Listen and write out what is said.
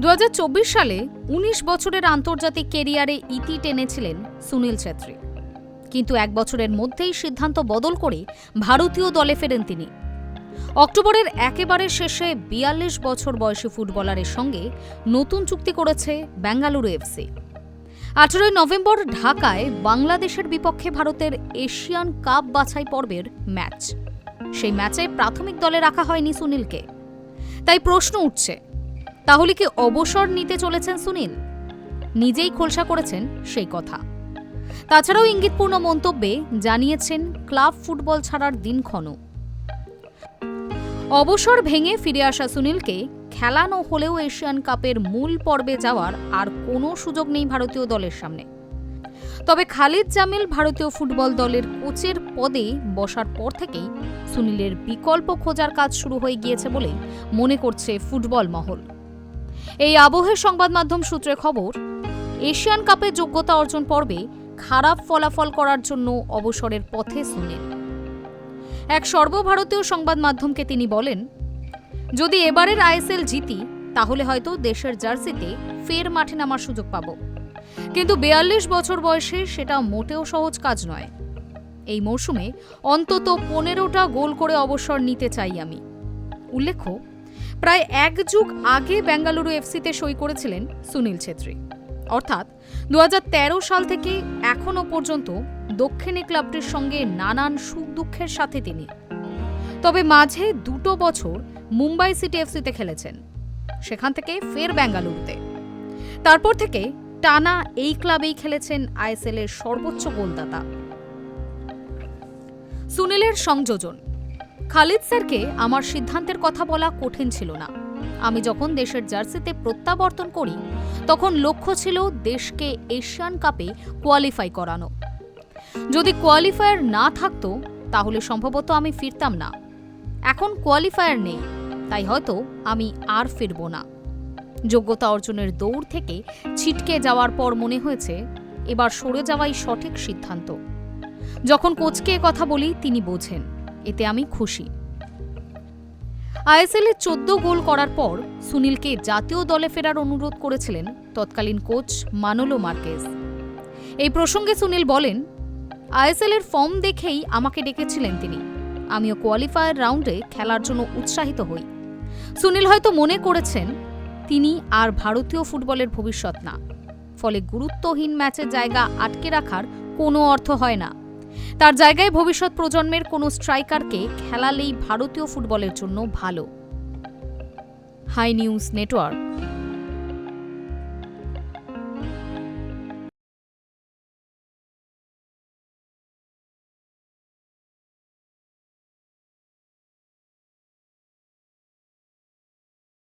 দু হাজার চব্বিশ সালে ১৯ বছরের আন্তর্জাতিক কেরিয়ারে ইতি টেনেছিলেন সুনীল ছেত্রী। কিন্তু এক বছরের মধ্যেই সিদ্ধান্ত বদল করে ভারতীয় দলে ফেরেন তিনি। অক্টোবরের একেবারে শেষে বিয়াল্লিশ বছর বয়সী ফুটবলারের সঙ্গে নতুন চুক্তি করেছে বেঙ্গালুরু এফসি আঠেরোই নভেম্বর ঢাকায় বাংলাদেশের বিপক্ষে ভারতের এশিয়ান কাপ বাছাই পর্বের ম্যাচ। সেই ম্যাচে প্রাথমিক দলে রাখা হয়নি সুনীলকে। তাই প্রশ্ন উঠছে তাহলে কি অবসর নিতে চলেছেন সুনীল? নিজেই খোলসা করেছেন সেই কথা। তাছাড়াও ইঙ্গিতপূর্ণ মন্তব্যে জানিয়েছেন, ক্লাব ফুটবল ছাড়ার দিনক্ষণ অবসর ভেঙে ফিরে আসা সুনীলকে খেলানো হলেও এশিয়ান কাপের মূল পর্বে যাওয়ার আর কোনো সুযোগ নেই ভারতীয় দলের সামনে। তবে খালিদ জামিল ভারতীয় ফুটবল দলের কোচের পদে বসার পর থেকেই সুনীলের বিকল্প খোঁজার কাজ শুরু হয়ে গিয়েছে বলে মনে করছে ফুটবল মহল। এই আবহের সংবাদ মাধ্যম সূত্রে খবর, এশিয়ান কাপে যোগ্যতা অর্জন পর্বে খারাপ ফলাফল করার জন্য অবসরের পথে সুনীল। এক সর্বভারতীয় সংবাদ মাধ্যমকে তিনি বলেন, যদি এবারের আইএসএল জিতি, তাহলে হয়তো দেশের জার্সিতে ফের মাঠে নামার সুযোগ পাব। কিন্তু বেয়াল্লিশ বছর বয়সে সেটা মোটেও সহজ কাজ নয়। এই মৌসুমে অন্তত পনেরোটা গোল করে অবসর নিতে চাই আমি। উল্লেখ্য প্রায় এক যুগ আগে বেঙ্গালুরু এফসিতে সই করেছিলেন সুনীল ছেত্রী। অর্থাৎ দু হাজার তেরো সাল থেকে এখনও পর্যন্ত দক্ষিণী ক্লাবটির সঙ্গে নানান সুখ দুঃখের সাথে তিনি। তবে মাঝে দুটো বছর মুম্বাই সিটি এফসিতে খেলেছেন। সেখান থেকে ফের বেঙ্গালুরুতে। তারপর থেকে টানা এই ক্লাবেই খেলেছেন আইএসএল এর সর্বোচ্চ গোলদাতা। সুনীলের সংযোজন। খালিদ স্যারকে আমার সিদ্ধান্তের কথা বলা কঠিন ছিল না। আমি যখন দেশের জার্সিতে প্রত্যাবর্তন করি, তখন লক্ষ্য ছিল দেশকে এশিয়ান কাপে কোয়ালিফাই করানো। যদি কোয়ালিফায়ার না থাকতো, তাহলে সম্ভবত আমি ফিরতাম না। এখন কোয়ালিফায়ার নেই, তাই হয়তো আমি আর ফিরব না। যোগ্যতা অর্জনের দৌড় থেকে ছিটকে যাওয়ার পর মনে হয়েছে, এবার সরে যাওয়াই সঠিক সিদ্ধান্ত। যখন কোচকে কথা বলি, তিনি বোঝেন এতে আমি খুশি। আইএসএল চোদ্দ গোল করার পর সুনীলকে জাতীয় দলে ফেরার অনুরোধ করেছিলেন তৎকালীন কোচ মানোলো মার্কেজ। এই প্রসঙ্গে সুনীল বলেন আইএসএল এর ফর্ম দেখেই আমাকে ডেকেছিলেন তিনি। আমিও কোয়ালিফায়ার রাউন্ডে খেলার জন্য উৎসাহিত হই। সুনীল হয়তো মনে করেছেন, তিনি আর ভারতীয় ফুটবলের ভবিষ্যৎ না। ফলে গুরুত্বহীন ম্যাচের জায়গা আটকে রাখার কোনো অর্থ হয় না। তার জায়গায় ভবিষ্যৎ প্রজন্মের কোনো স্ট্রাইকারকে খেলালেই ভারতীয় ফুটবলের জন্য ভালো। Hi News Network.